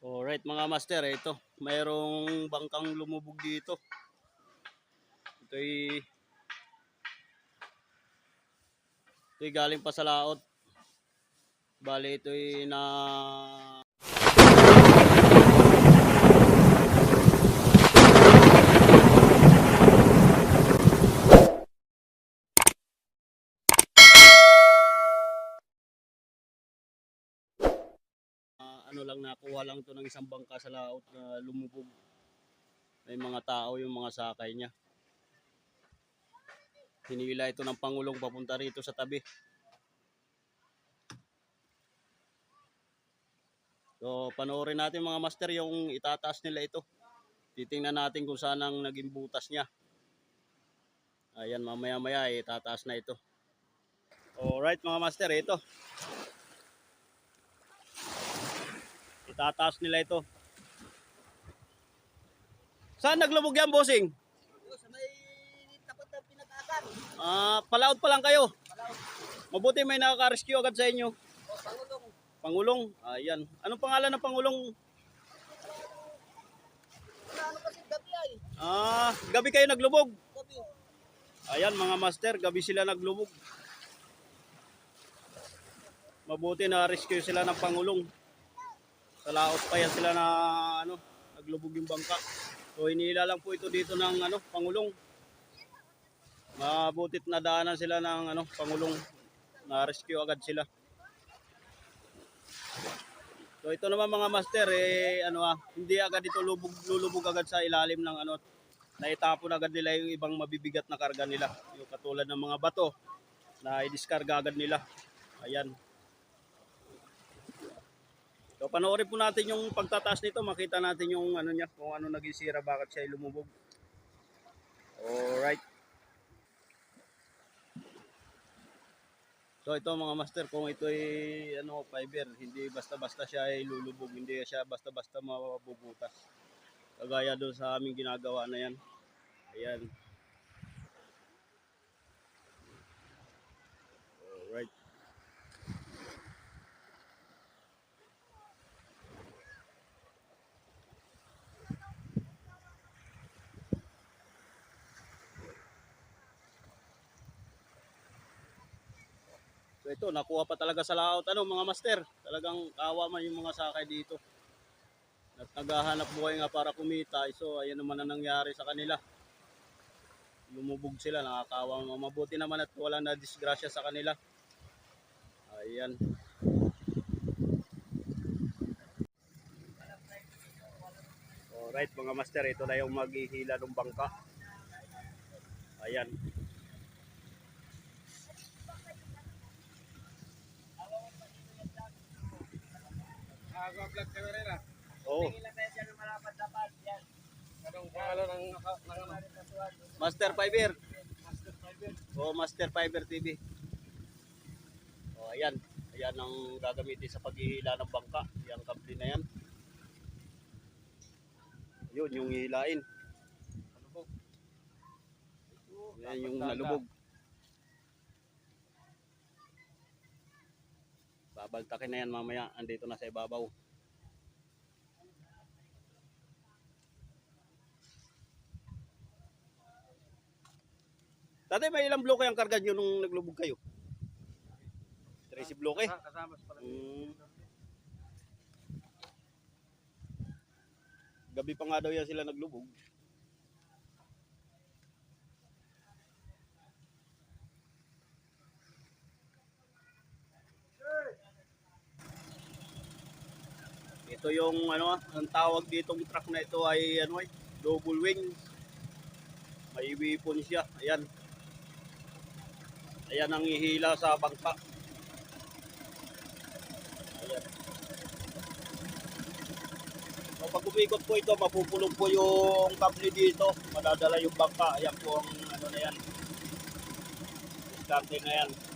Alright mga master, ito. Mayroong bangkang lumubog dito. Ito'y Ito'y galing pa sa laot. Bali ito'y na Ah, ano lang nakuha lang to ng isang bangka sa laot na lumubog. May mga tao yung mga sakay niya. Hinila ito ng Pangulong papunta rito sa tabi. So, panoorin natin mga master yung itataas nila ito. Titingnan natin kung saan ang naging butas niya. Ayan, mamaya-maya itataas na ito. Alright mga master, ito. Itataas nila ito. Saan naglubog yan, bossing? Sa may tapat ng pinag-akan. Ah, palaot pa lang kayo. Mabuti may nakaka-rescue agad sa inyo. O, Pangulong. Pangulong. Ayan. Anong pangalan ng Pangulong? Ano kasi gabi ay. Ah, gabi kayo naglubog. Gabi. Ayan, mga master, gabi sila naglubog. Mabuti na rescue sila ng Pangulong. Sa laot pa yan sila na ano, naglubog yung bangka. So hinila lang po ito dito ng ano, Pangulong. Mabutit na daanan sila ng ano, Pangulong. Na rescue agad sila. So ito naman mga master eh ano ah, hindi agad ito lubog lulubog agad sa ilalim ng ano naitapon agad nila yung ibang mabibigat na karga nila. Yung katulad ng mga bato na i-discarga agad nila. Ayan. So panoorin po natin yung pagtataas nito, makita natin yung ano niya, kung ano naging sira, bakit siya lumubog. Alright. So ito mga master, kung ito ay ano, fiber, hindi basta-basta siya ay lulubog, hindi siya basta-basta mabubutas. Kagaya doon sa aming ginagawa na yan. Ayan. Alright. So ito, nakuha pa talaga sa laot. Ano mga master, talagang kawa man yung mga sakay dito. At naghahanap buhay nga para kumita. So ayan naman ang nangyari sa kanila. Lumubog sila, nakakawa. Mabuti naman at wala na disgrasya sa kanila. Ayan. Alright mga master, ito na yung maghihila ng bangka. Ayan. Ako vlog camera na. Oo. Tingin tayo dyan ng malapad-lapad. Yan. Anong pangalan ng Master Fiber. Master Fiber? O Master Fiber TV. O ayan. Ayan ang gagamitin sa paghihila ng bangka. Yung kable na yan. Yun, yung hihilain. Ano Yan yung nalubog. Babaltakin na yan mamaya. Andito na sa ibabaw. Dati may ilang bloke ang karga nyo nung naglubog kayo? 13 bloke? Kasama sa pala. Mm. Gabi pa nga daw yan sila naglubog. Ito yung ano, ang tawag ditong truck na ito ay ano ay double wing. May weapon siya. Ayan. Ayan ang ihila sa bangka. Ayan. So, pag umikot po ito, mapupulong po yung kable dito. Madadala yung bangka. Ayan po ang ano na yan. Diskarte na yan.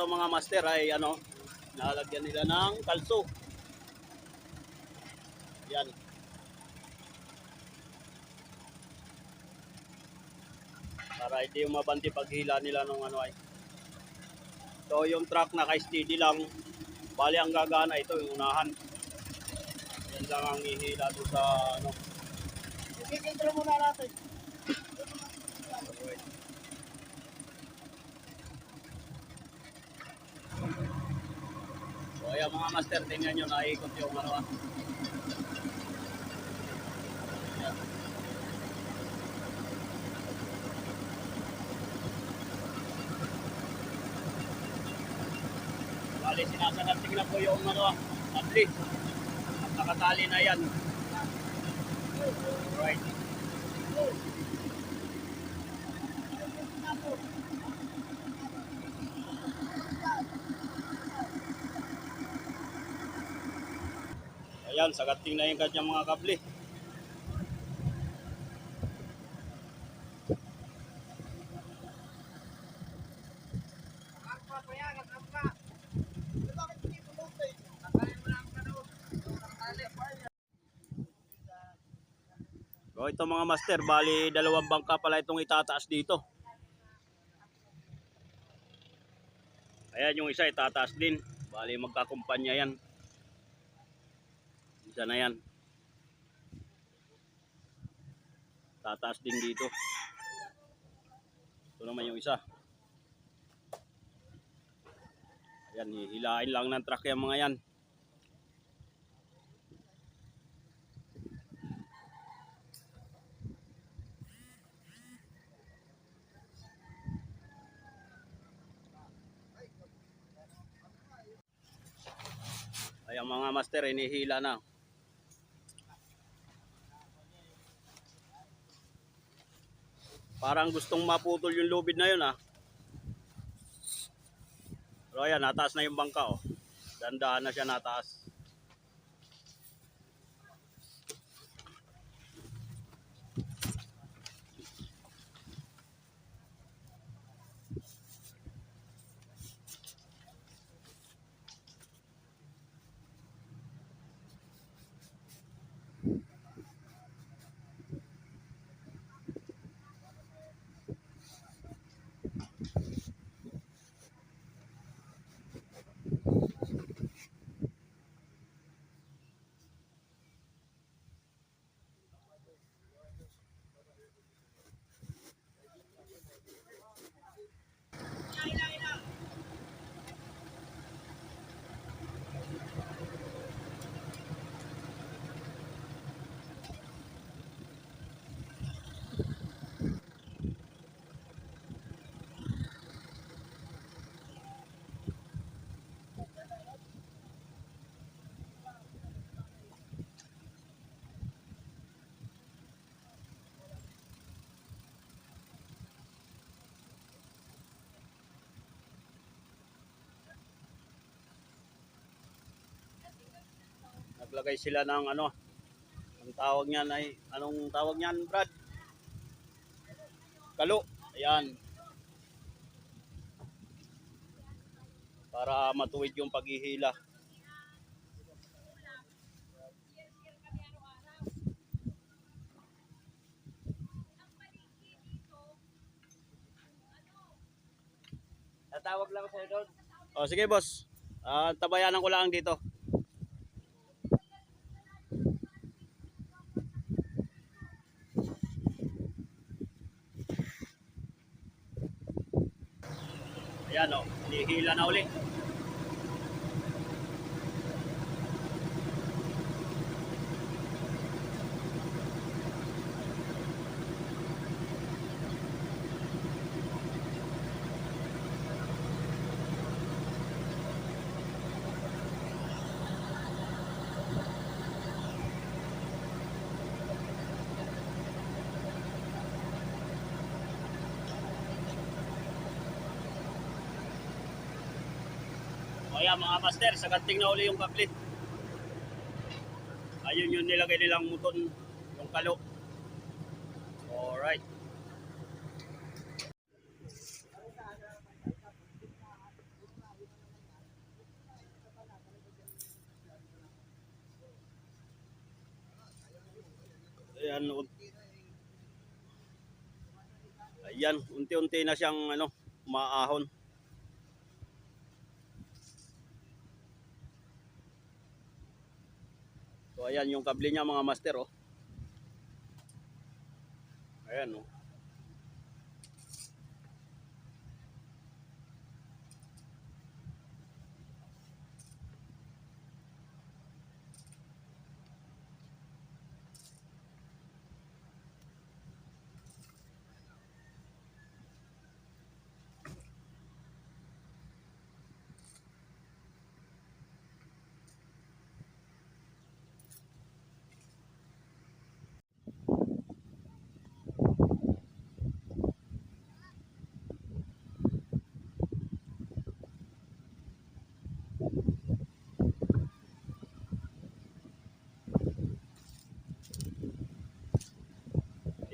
Ito mga master ay ano, Nalagyan nila ng kalso. Yan. Para hindi yung mabanti paghila nila nung ano ay. So yung truck naka-steady lang. Bali ang gagana ito yung unahan. Yan lang ang ihila doon sa ano. Ikintro muna natin. So ayan mga master, tingnan nyo, naikot yung ano ah. Bali, sinasaganting na po yung ano ah. At nakatali na yan. Right. Ayan, sagating na yung kanyang mga kable. So ito mga master, bali dalawang bangka pala itong itataas dito. Ayan yung isa itataas din. Bali magkakumpanya yan. Isa na yan. Tataas din dito. Ito naman yung isa. Ayan, hihilain lang ng truck yung mga yan. Ayan mga master, inihila na. Parang gustong maputol yung lubid na yun ah. Pero ayan, nataas na yung bangka oh. Dandaan na siya nataas. Naglagay sila ng ano, ang tawag niyan ay, anong tawag niyan Brad? Kalo. Ayan. Para matuwid yung paghihila. Tatawag lang sa'yo doon. O sige boss. Ah, tabayanan ko lang dito. O, nihila na Kaya mga master, saganting na uli yung kaplit. Ayun yung nilagay nilang muton, yung kalo. Alright. Ayan, ayan unti-unti na siyang ano, maahon. So ayan yung kable niya mga master oh. Ayan oh.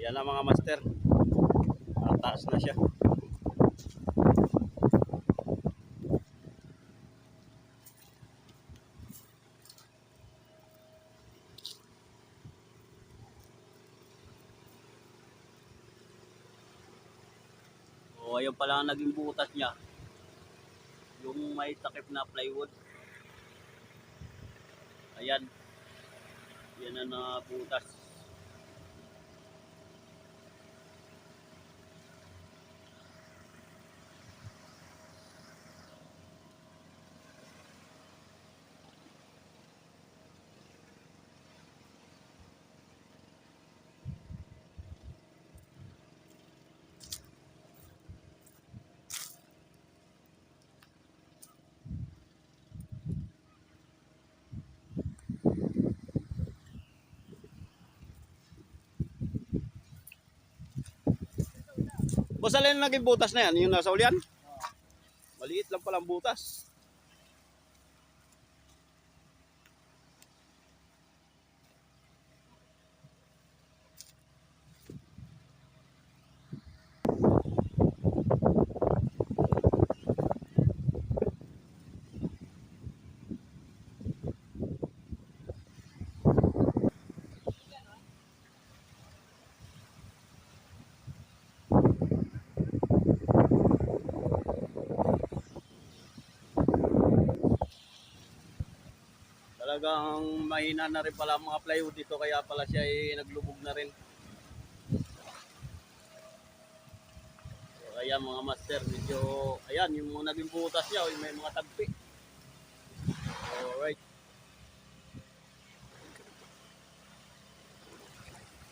Ayan na mga master. Tataas na siya. O ayun pala ang naging butas niya. Yung may takip na plywood. Ayan. Yan na na butas. Boss, alin naging butas na yan? Yung nasa ulian? Maliit lang palang butas. Talagang mahina na rin pala mga plywood dito kaya pala siya ay naglubog na rin. So, ayan mga master, medyo ayan yung mga naging butas niya, may mga tagpi. Alright.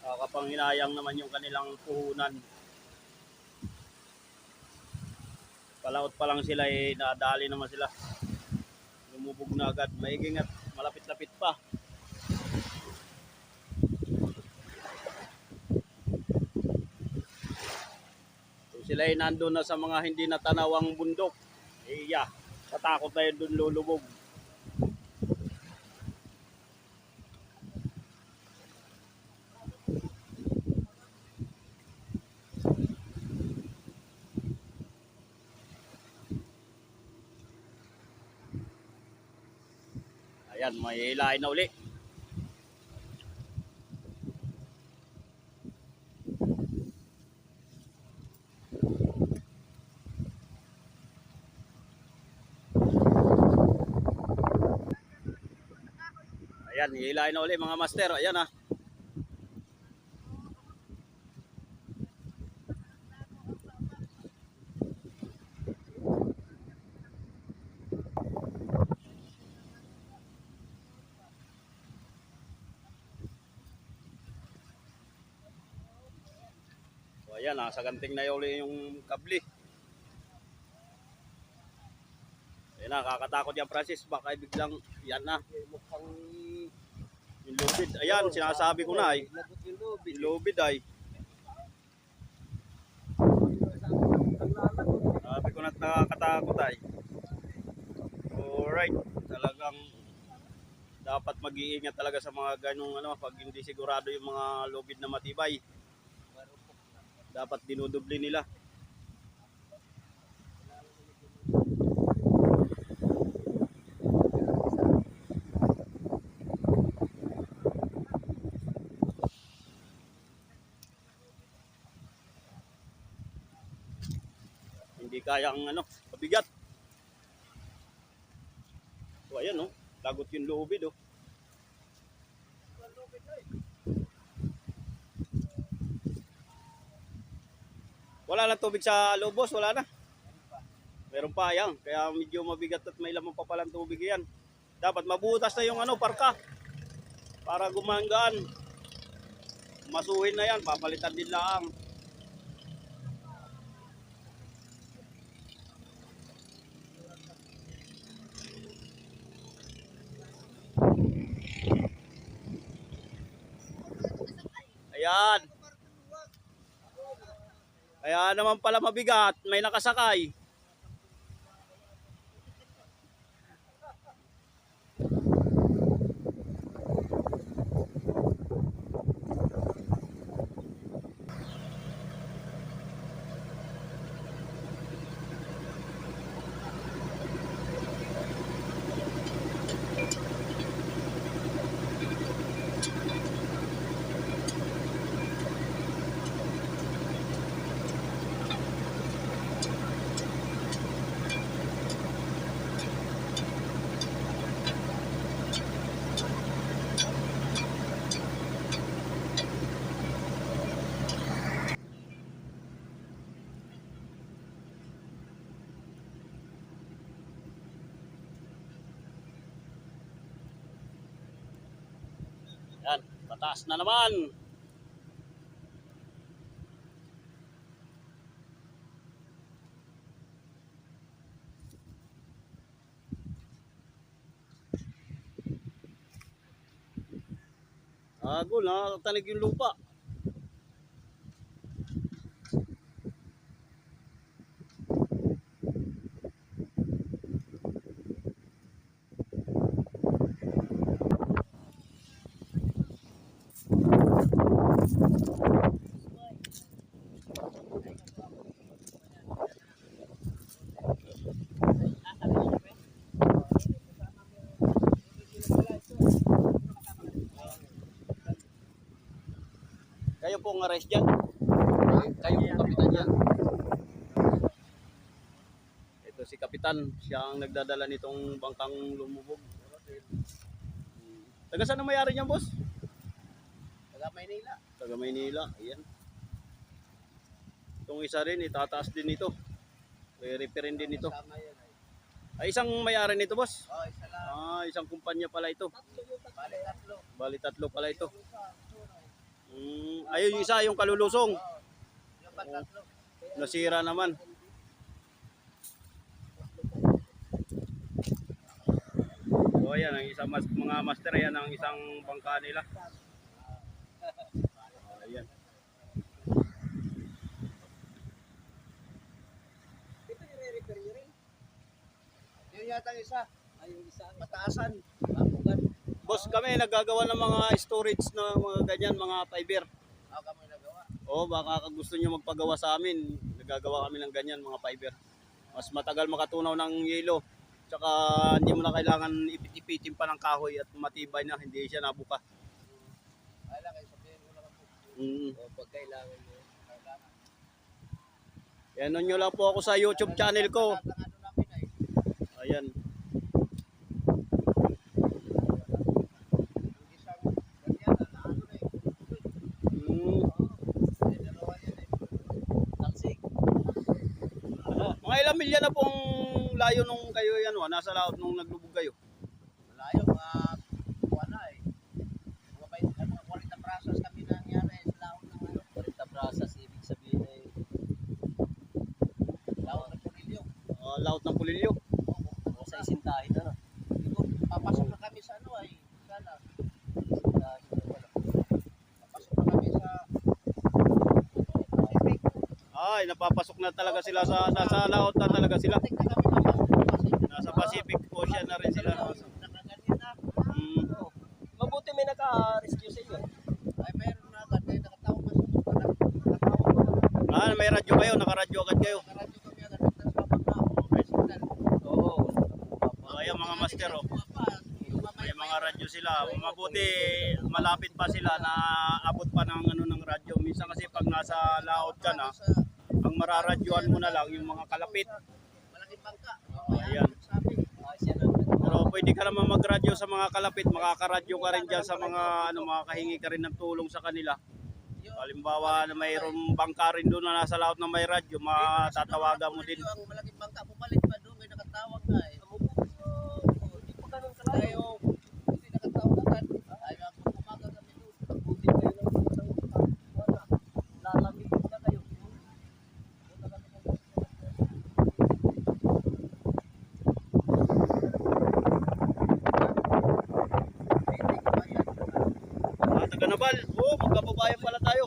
Kakapanghinayang naman yung kanilang puhunan. Palaot pa lang sila eh, nadali naman sila lumubog na agad. Maiging at malapit-lapit pa. So sila ay nandun na sa mga hindi natanawang bundok. Iya, katakot na yun dun lulubog. May hilahin na uli. Ayan, hilahin na uli mga master. Ayan ah. So ayan, nasa ganting na uli yung kabli. Ayan na, kakatakot yan Francis. Baka biglang, yan na, Mukhang yung lubid. Ayan, sinasabi ko na ay. Yung lubid ay. Sabi ko na nakakatakot ay. Alright, talagang dapat mag-iingat talaga sa mga ganong ano, pag hindi sigurado yung mga lubid na matibay dapat dinudubli nila hindi kaya ang ano, pabigat. So ayan oh, lagot yung loobid oh. Eh, Wala na tubig sa lubos, wala na. Meron pa yan, kaya medyo mabigat at may laman pa palang tubig yan. Dapat mabutas na yung ano, parka. Para gumanggaan. Masuhin na yan, papalitan din lang. Ayan. Kaya naman pala mabigat, may nakasakay. Pataas na naman. Ago na, tanig yung lupa. Ang arrest dyan. Kayo po kapitan yan. Ito si Kapitan, siya ang nagdadala nitong bangkang lumubog. Taga saan ang mayari niyan, boss? Taga Maynila. Taga Maynila, ayan. Itong isa rin, itataas din ito. Re-repairin din ito. Ay. Isang mayari nito, boss. Oh, isa lang. Ah, isang kumpanya pala ito. Bali, tatlo. Bali tatlo pala ito. Yung. Mm, ayun, yung isa, yung kalulusong. Oh, yung. Nasira naman. So ayan, ang isang mas, mga master, yan ang isang bangka nila. Ayan. Yun yata ang isa. Ay, yung isa. Mataasan. Mapugan. Boss, kami naggagawa ng mga storage na mga ganyan, mga fiber. Ako kami nagawa. O baka gusto nyo magpagawa sa amin, nagagawa kami ng ganyan, mga fiber. Mas matagal makatunaw ng yelo. Tsaka hindi mo na kailangan ipit-ipitin pa ng kahoy at matibay na, hindi siya nabuka. Ay lang, ay sabihin ko lang po. Mm. O, pag kailangan mo. Kailangan. Yan nyo lang po ako sa YouTube channel ko. Ano. Ayan. Yung isang ganyan, na ano na eh. Mm. Ay, dalawa yan eh. Tansig. Mga ilang milya na pong layo nung kayo yan, wa, nasa laot nung naglubog kayo. Malayo, mga kuha na eh. Mga bay, ano, 40 brasas kami nangyari sa laon ng ano. 40 brasas, ibig sabihin ay laon ng Pulilyo. Uh, laot ng pulilyo. Oo, sa isintahin na. Siguro, papasok na kami sa ano ay, sana. Isintahin na wala. Papasok na kami sa Pacific. Ay, napapasok na talaga sila sa, nasa laot na talaga sila. Sa. Nasa Pacific Ocean na rin sila. Mm. Mabuti may naka-rescue sa inyo. Ay, meron na agad. Ay, nakatawag mas. Ah, may radyo kayo, nakaradyo agad kayo. Nakaradyo kami agad. Nagtasabag na. Hospital. Oo. Mga master, oh. May mga radyo sila. Mabuti malapit pa sila na abot pa ng ano ng radyo. Minsan kasi pag nasa laot ka na, ang mararadyoan mo na lang yung mga kalapit. Malaking bangka. Ayan. Sabi. Ah, siya na. Pero pwede ka naman magradyo sa mga kalapit, makakaradyo ka rin dyan sa mga ano, makakahingi ka rin ng tulong sa kanila. Halimbawa na mayroong bangka rin doon na nasa laot na may radyo, matatawagan mo din. Ang malaking bangka, pumalit pa doon, may nakatawag na eh. Hindi pa ganun kalayo. Hindi nakatawag agad. Ay, ako pumaga kami doon. Buti kayo ng mga Lalamig na kayo. Punta kami ng Ah, taga Nabal. Oo, oh, magkababayan pala tayo.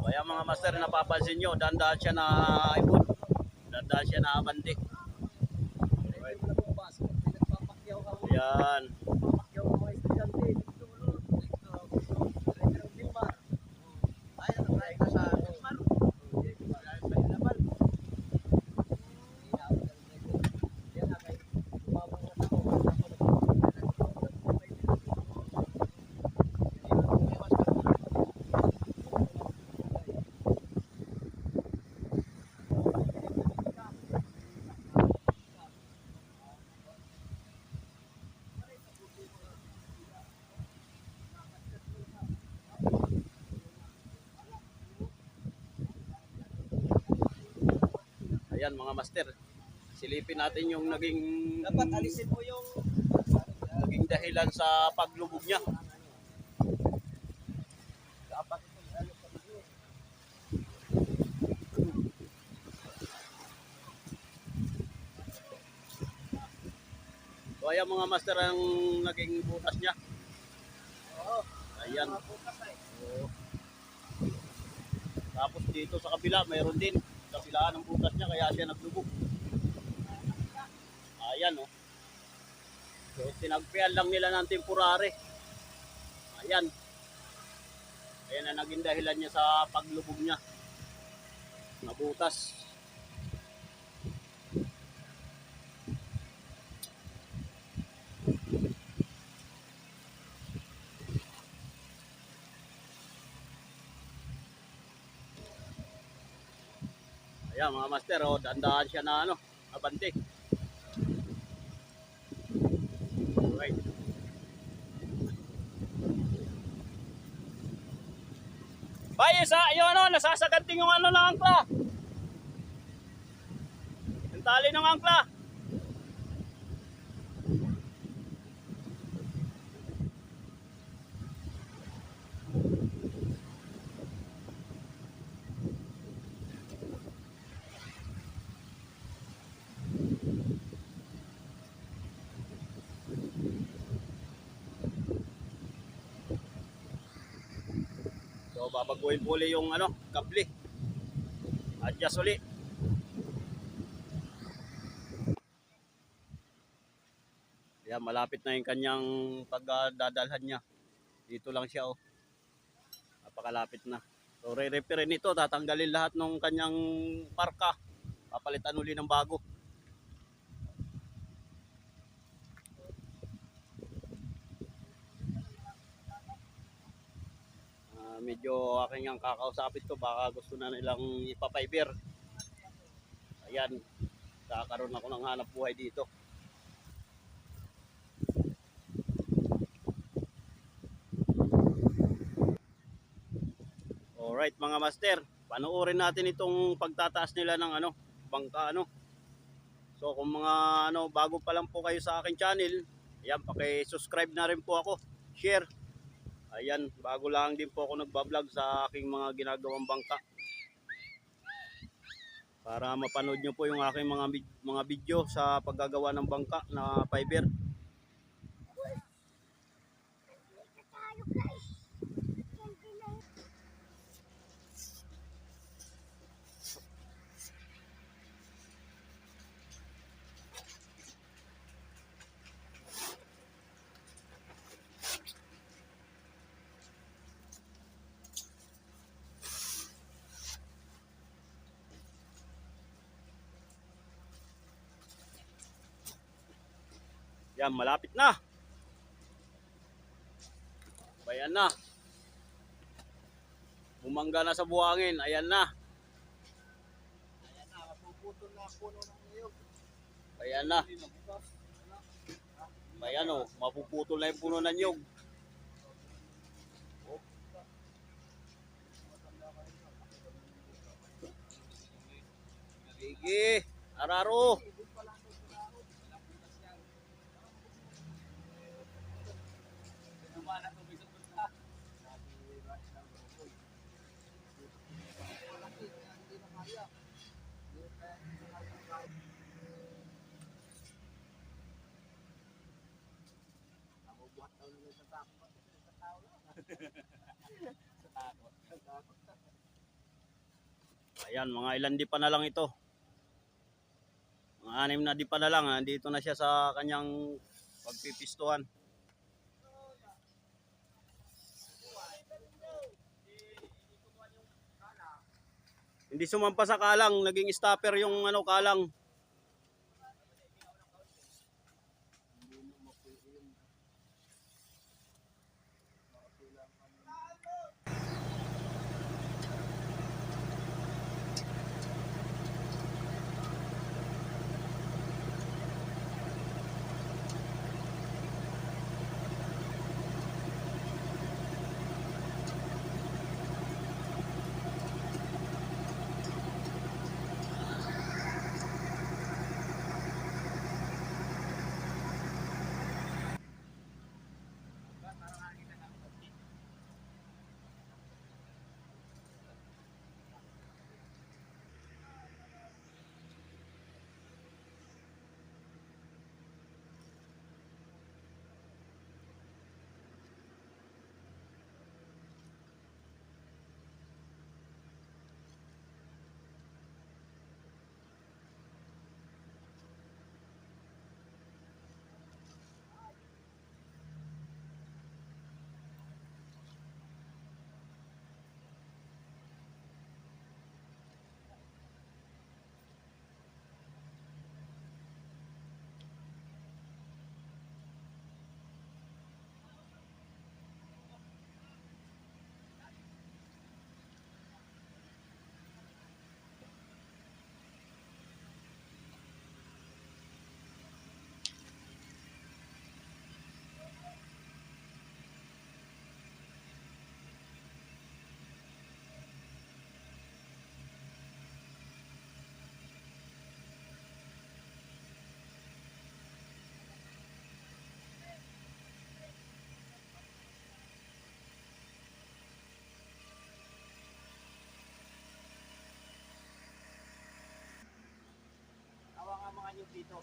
Kaya mga master, napapansin nyo, dandahan siya na ibon. Dandahan siya na abante. Ayan mga master. Silipin natin yung naging Dapat alisin mo yung naging dahilan sa paglubog niya. dapat. So ayan mga master ang naging butas niya. Oo. Ayan. Oo. Tapos dito sa kabila, mayroon din. Kabilaan ng butas niya, kaya siya naglubog. Ayan, oh. So, tinagpian lang nila ng temporary. Ayan. Ayan na naging dahilan niya sa paglubog niya. Nabutas. Mga master, oh, dandahan siya na ano, abante. Right. Bay, isa, yung ano, nasasaganting yung ano ng angkla. Yung tali ng angkla. So, babaguhin po ulit yung ano, kable. Adjust ulit. Yan, malapit na yung kanyang pagdadalhan niya. Dito lang siya, oh. Napakalapit na. So, re-repair nito. Tatanggalin lahat ng kanyang parka. Papalitan uli ng bago. Ah, medyo aking ang kakausapin to baka gusto na nilang ipapiber. Ayan, kakaroon ako ng hanap buhay dito. Alright mga master, panoorin natin itong pagtataas nila ng ano, bangka ano. So kung mga ano, bago pa lang po kayo sa aking channel, ayan, paki-subscribe na rin po ako, share, Ayan, bago lang din po ako nagbablog sa aking mga ginagawang bangka. Para mapanood nyo po yung aking mga mga video sa paggagawa ng bangka na fiber. Yan, malapit na. Ayan na. Bumangga na sa buhangin. Ayan na. Ayan na, mapuputol na puno ng niyog. Ayan na. Ayan o, mapuputol na yung puno ng nyog. Sige, araro. Nabubuhat daw nila sa takot. Sa tao lang. Ayan, mga ilan di pa na lang ito. Mga anim na di pa na lang. ha. Dito na siya sa kanyang pagpipistuhan. Hindi sumampa sa kalang, naging stopper yung ano kalang. Niyog dito.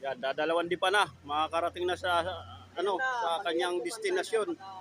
Yan, dadalawan di pa na. Makakarating na sa ano, sa kanyang destinasyon. Na